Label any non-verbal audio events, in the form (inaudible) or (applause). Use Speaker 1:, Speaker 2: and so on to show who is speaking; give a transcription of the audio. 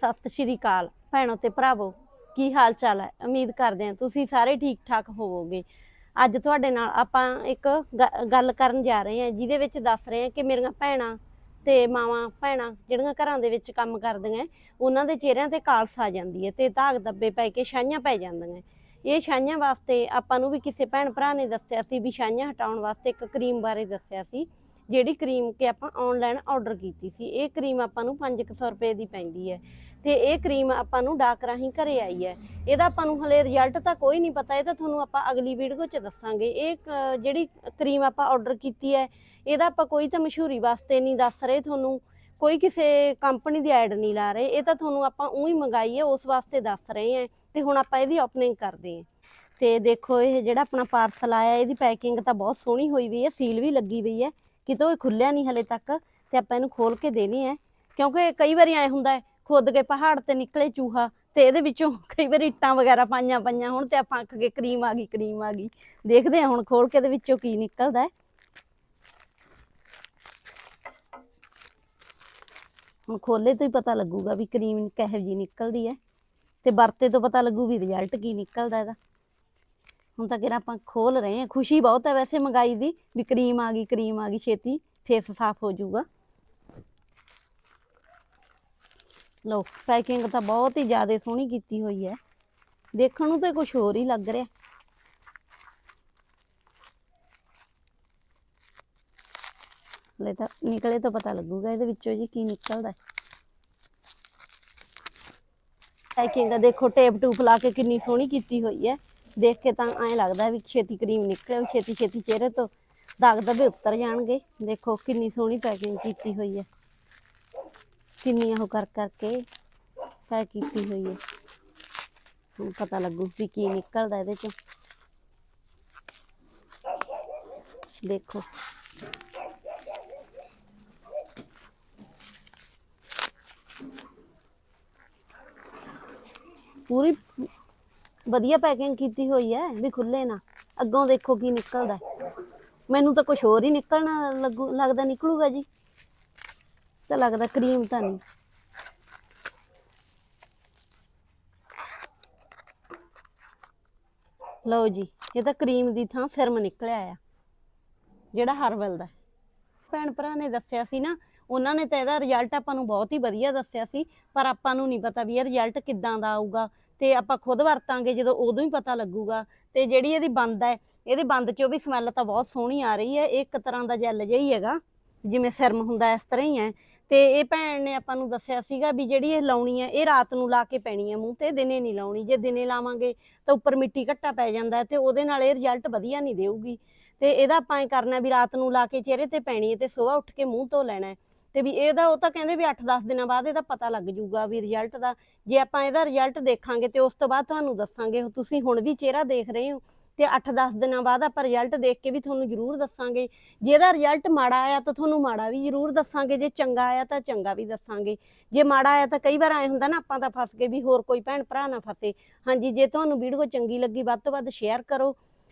Speaker 1: ਸਤਿ ਸ਼੍ਰੀ ਅਕਾਲ ਭੈਣੋ ਤੇ ਭਰਾਵੋ, ਕੀ ਹਾਲ ਚਾਲ ਹੈ? ਉਮੀਦ ਕਰਦੇ ਹਾਂ ਤੁਸੀਂ ਸਾਰੇ ਠੀਕ ਠਾਕ ਹੋਵੋਗੇ। ਅੱਜ ਤੁਹਾਡੇ ਨਾਲ ਆਪਾਂ ਇੱਕ ਗ- ਗੱਲ ਕਰਨ ਜਾ ਰਹੇ ਹਾਂ, ਜਿਹਦੇ ਵਿੱਚ ਦੱਸ ਰਹੇ ਹਾਂ ਕਿ ਮੇਰੀਆਂ ਭੈਣਾਂ ਤੇ ਮਾਵਾਂ, ਭੈਣਾਂ ਜਿਹੜੀਆਂ ਘਰਾਂ ਦੇ ਵਿੱਚ ਕੰਮ ਕਰਦੀਆਂ, ਉਹਨਾਂ ਦੇ ਚਿਹਰਿਆਂ ਤੇ ਕਾਲਸ ਆ ਜਾਂਦੀ ਹੈ ਤੇ ਧਾਗ ਦੱਬੇ ਪੈ ਕੇ ਛਾਈਆਂ ਪੈ ਜਾਂਦੀਆਂ ਇਹ ਛਾਈਆਂ ਵਾਸਤੇ ਆਪਾਂ ਨੂੰ ਵੀ ਕਿਸੇ ਭੈਣ ਭਰਾ ਨੇ ਦੱਸਿਆ ਸੀ ਵੀ ਛਾਈਆਂ ਹਟਾਉਣ ਵਾਸਤੇ ਇੱਕ ਕਰੀਮ ਬਾਰੇ ਦੱਸਿਆ ਸੀ। ਜਿਹੜੀ ਕਰੀਮ ਕਿ ਆਪਾਂ ਆਨਲਾਈਨ ਆਰਡਰ ਕੀਤੀ ਸੀ, ਇਹ ਕਰੀਮ ਆਪਾਂ ਨੂੰ 500 ਰੁਪਏ ਦੀ ਪੈਂਦੀ ਹੈ ਤੇ ਇਹ ਕਰੀਮ ਆਪਾਂ ਨੂੰ ਡਾਕ ਰਾਹੀਂ ਘਰੇ ਆਈ ਹੈ। ਇਹਦਾ ਆਪਾਂ ਨੂੰ ਹਲੇ ਰਿਜ਼ਲਟ ਤਾਂ ਕੋਈ ਨਹੀਂ ਪਤਾ, ਇਹ ਤਾਂ ਤੁਹਾਨੂੰ ਆਪਾਂ ਅਗਲੀ ਵੀਡੀਓ 'ਚ ਦੱਸਾਂਗੇ। ਇਹ ਕ- ਜਿਹੜੀ ਕਰੀਮ ਆਪਾਂ ਆਰਡਰ ਕੀਤੀ ਹੈ, ਇਹਦਾ ਆਪਾਂ ਕੋਈ ਤਾਂ ਮਸ਼ਹੂਰੀ ਵਾਸਤੇ ਨਹੀਂ ਦੱਸ ਰਹੇ, ਤੁਹਾਨੂੰ ਕੋਈ ਕਿਸੇ ਕੰਪਨੀ ਦੀ ਐਡ ਨਹੀਂ ਲਾ ਰਹੇ, ਇਹ ਤਾਂ ਤੁਹਾਨੂੰ ਆਪਾਂ ਉਹੀ ਮੰਗਾਈ ਹੈ, ਉਸ ਵਾਸਤੇ ਦੱਸ ਰਹੇ ਹਾਂ ਤੇ ਹੁਣ ਆਪਾਂ ਇਹਦੀ ਓਪਨਿੰਗ ਕਰਦੇ ਹਾਂ। ਤੇ ਦੇਖੋ ਇਹ ਜਿਹੜਾ ਆਪਣਾ ਪਾਰਸਲ ਆਇਆ, ਇਹਦੀ ਪੈਕਿੰਗ ਤਾਂ ਬਹੁਤ ਸੋਹਣੀ ਹੋਈ ਵੀ ਹੈ ਸੀਲ ਵੀ ਲੱਗੀ ਹੋਈ ਹੈ। ਕਿਤੋਂ ਖੁੱਲਿਆ ਨਹੀਂ ਹਲੇ ਤੱਕ ਤੇ ਆਪਾਂ ਇਹਨੂੰ ਖੋਲ ਕੇ ਦੇਣੀ ਹੈ। ਕਿਉਂਕਿ ਕਈ ਵਾਰੀ ਐ ਹੁੰਦਾ ਹੈ, ਖੁੱਦ ਕੇ ਪਹਾੜ ਤੇ ਨਿਕਲੇ ਚੂਹਾ ਤੇ ਇਹਦੇ ਵਿੱਚੋਂ (laughs) ਕਈ ਵਾਰੀ ਇੱਟਾਂ ਵਗੈਰਾ ਪਾਈਆਂ ਪਈਆਂ ਹੁਣ ਤੇ ਆਪਾਂ ਅੱਖ ਕੇ ਕਰੀਮ ਆ ਗਈ ਕਰੀਮ ਆ ਗਈ। ਦੇਖਦੇ ਹਾਂ ਹੁਣ ਖੋਲ ਕੇ ਇਹਦੇ ਵਿੱਚੋਂ ਕੀ ਨਿਕਲਦਾ ਹੈ। ਹੁਣ ਖੋਲੇ ਤੋਂ ਹੀ ਪਤਾ ਲੱਗੂਗਾ ਵੀ ਕਰੀਮ ਕਿਹੋ ਜੀ ਨਿਕਲਦੀ ਹੈ ਤੇ ਵਰਤੇ ਤੋਂ ਪਤਾ ਲੱਗੂ ਵੀ ਰਿਜ਼ਲਟ ਕੀ ਨਿਕਲਦਾ ਇਹਦਾ। ਹੁਣ ਤਾਂ ਕਿਹੜਾ ਆਪਾਂ ਖੋਲ ਰਹੇ ਹਾਂ। ਖੁਸ਼ੀ ਬਹੁਤ ਹੈ ਵੈਸੇ ਮੰਗਾਈ ਦੀ, ਵੀ ਕਰੀਮ ਆ ਗਈ, ਕਰੀਮ ਆ ਗਈ, ਛੇਤੀ ਫੇਸ ਸਾਫ਼ ਹੋ ਜਾਊਗਾ। ਲੋ ਪੈਕਿੰਗ ਤਾਂ ਬਹੁਤ ਹੀ ਜ਼ਿਆਦਾ ਸੋਹਣੀ ਕੀਤੀ ਹੋਈ ਹੈ। ਦੇਖਣ ਨੂੰ ਤਾਂ ਕੁਝ ਹੋਰ ਹੀ ਲੱਗ ਰਿਹਾ। ਲੈ ਤਾਂ ਨਿਕਲੇ ਤਾਂ ਪਤਾ ਲੱਗੂਗਾ ਇਹਦੇ ਵਿੱਚੋਂ ਜੀ ਕੀ ਨਿਕਲਦਾ। ਹੈ ਪੈਕਿੰਗ ਦੇਖੋ ਟੇਪ ਟੂਪ ਲਾ ਕੇ ਕਿੰਨੀ ਸੋਹਣੀ ਕੀਤੀ ਹੋਈ ਹੈ। ਦੇਖ ਕੇ ਤਾਂ ਐਂ ਲੱਗਦਾ ਵੀ ਛੇਤੀ ਕਰੀਮ ਨਿਕਲੇ ਛੇਤੀ ਛੇਤੀ ਚਿਹਰੇ ਤੋਂ ਦਾਗ ਦਬੇ ਉੱਤਰ ਜਾਣਗੇ। ਦੇਖੋ ਕਿੰਨੀ ਸੋਹਣੀ ਪੈਕਿੰਗ ਕੀਤੀ ਹੋਈ ਹੈ। ਕਿੰਨੀ ਉਹ ਕਰ ਕਰਕੇ ਪੈਕ ਕੀਤੀ ਹੋਈ ਹੈ। ਹੁਣ ਪਤਾ ਲੱਗੂ ਵੀ ਕੀ ਨਿਕਲਦਾ ਇਹਦੇ ਚੋਂ। ਦੇਖੋ। ਪੂਰੀ ਵਧੀਆ ਪੈਕਿੰਗ ਕੀਤੀ ਹੋਈ ਹੈ ਵੀ ਖੁੱਲੇ ਨਾ ਅੱਗੋਂ ਦੇਖੋ ਕੀ ਨਿਕਲਦਾ ਹੈ। ਮੈਨੂੰ ਤਾਂ ਕੁਝ ਹੋਰ ਹੀ ਨਿਕਲਣਾ ਲੱਗੂ, ਲੱਗਦਾ ਨਿਕਲੂਗਾ ਜੀ ਤਾਂ ਲੱਗਦਾ ਕਰੀਮ ਤਾਂ ਨਹੀਂ ਲਓ ਜੀ, ਇਹ ਤਾਂ ਕਰੀਮ ਦੀ ਥਾਂ ਫਿਰਮ ਨਿਕਲਿਆ ਆ, ਜਿਹੜਾ ਹਰਵਲ ਦਾ ਹੈ। ਭੈਣ ਭਰਾ ਨੇ ਦੱਸਿਆ ਸੀ ਨਾ, ਉਹਨਾਂ ਨੇ ਤਾਂ ਇਹਦਾ ਰਿਜ਼ਲਟ ਆਪਾਂ ਨੂੰ ਬਹੁਤ ਹੀ ਵਧੀਆ ਦੱਸਿਆ ਸੀ, ਪਰ ਆਪਾਂ ਨੂੰ ਨਹੀਂ ਪਤਾ ਵੀ ਇਹ ਰਿਜ਼ਲਟ ਕਿੱਦਾਂ ਦਾ ਆਊਗਾ ਤੇ ਆਪਾਂ ਖੁਦ ਵਰਤਾਂਗੇ ਜਦੋਂ ਉਦੋਂ ਹੀ ਪਤਾ ਲੱਗੂਗਾ। ਤੇ ਜਿਹੜੀ ਇਹਦੀ ਬੰਦ ਹੈ, ਇਹਦੇ ਬੰਦ ਚੋਂ ਵੀ ਸਮੈਲ ਤਾਂ ਬਹੁਤ ਸੋਹਣੀ ਆ ਰਹੀ ਹੈ। ਇਹ ਇੱਕ ਤਰ੍ਹਾਂ ਦਾ ਜੈਲ ਜਿਹਾ ਹੀ ਹੈਗਾ, ਜਿਵੇਂ ਸਿਰਮ ਹੁੰਦਾ ਇਸ ਤਰ੍ਹਾਂ ਹੀ ਹੈ। ਤੇ ਇਹ ਭੈਣ ਨੇ ਆਪਾਂ ਨੂੰ ਦੱਸਿਆ ਸੀਗਾ ਵੀ ਜਿਹੜੀ ਇਹ ਲਾਉਣੀ ਹੈ, ਇਹ ਰਾਤ ਨੂੰ ਲਾ ਕੇ ਪੈਣੀ ਹੈ ਮੂੰਹ ਤੇ, ਦਿਨੇ ਨਹੀਂ ਲਾਉਣੀ। ਜੇ ਦਿਨੇ ਲਾਵਾਂਗੇ ਤਾਂ ਉੱਪਰ ਮਿੱਟੀ ਘੱਟਾ ਪੈ ਜਾਂਦਾ ਹੈ ਤੇ ਉਹਦੇ ਨਾਲ ਇਹ ਰਿਜ਼ਲਟ ਵਧੀਆ ਨਹੀਂ ਦੇਊਗੀ। ਤੇ ਇਹਦਾ ਆਪਾਂ ਇਹ ਕਰਨਾ ਵੀ ਰਾਤ ਨੂੰ ਲਾ ਕੇ ਚਿਹਰੇ ਤੇ ਪੈਣੀ ਹੈ ਤੇ ਸਵੇਰ ਉੱਠ ਕੇ ਮੂੰਹ ਧੋ ਲੈਣਾ ਹੈ। ਤੇ ਵੀ ਇਹਦਾ ਉਹ ਤਾਂ ਕਹਿੰਦੇ ਵੀ 8-10 ਦਿਨਾਂ ਬਾਅਦ ਇਹਦਾ ਪਤਾ ਲੱਗ ਜਾਊਗਾ ਵੀ ਰਿਜ਼ਲਟ ਦਾ। ਜੇ ਆਪਾਂ ਇਹਦਾ ਰਿਜ਼ਲਟ ਦੇਖਾਂਗੇ ਤੇ ਉਸ ਤੋਂ ਬਾਅਦ ਤੁਹਾਨੂੰ ਦੱਸਾਂਗੇ ਤੁਸੀਂ ਹੁਣ ਵੀ ਚਿਹਰਾ ਦੇਖ ਰਹੇ ਹੋ ਤੇ 8-10 ਦਿਨਾਂ ਬਾਅਦ ਆਪਾਂ ਰਿਜ਼ਲਟ ਦੇਖ ਕੇ ਵੀ ਤੁਹਾਨੂੰ ਜ਼ਰੂਰ ਦੱਸਾਂਗੇ। ਜੇ ਇਹਦਾ ਰਿਜ਼ਲਟ ਮਾੜਾ ਆਇਆ ਤਾਂ ਤੁਹਾਨੂੰ ਮਾੜਾ ਵੀ ਜ਼ਰੂਰ ਦੱਸਾਂਗੇ, ਜੇ ਚੰਗਾ ਆਇਆ ਤਾਂ ਚੰਗਾ ਵੀ ਦੱਸਾਂਗੇ। ਜੇ ਮਾੜਾ ਆਇਆ ਤਾਂ ਕਈ ਵਾਰ ਐ ਹੁੰਦਾ ਨਾ, ਆਪਾਂ ਤਾਂ ਫਸ ਗਏ ਵੀ ਹੋਰ ਕੋਈ ਭੈਣ ਭਰਾ ਨਾ ਫਸੇ। ਹਾਂਜੀ, ਜੇ ਤੁਹਾਨੂੰ ਵੀਡੀਓ ਚੰਗੀ ਲੱਗੀ ਵੱਧ ਤੋਂ ਵੱਧ ਸ਼ੇਅਰ ਕਰੋ।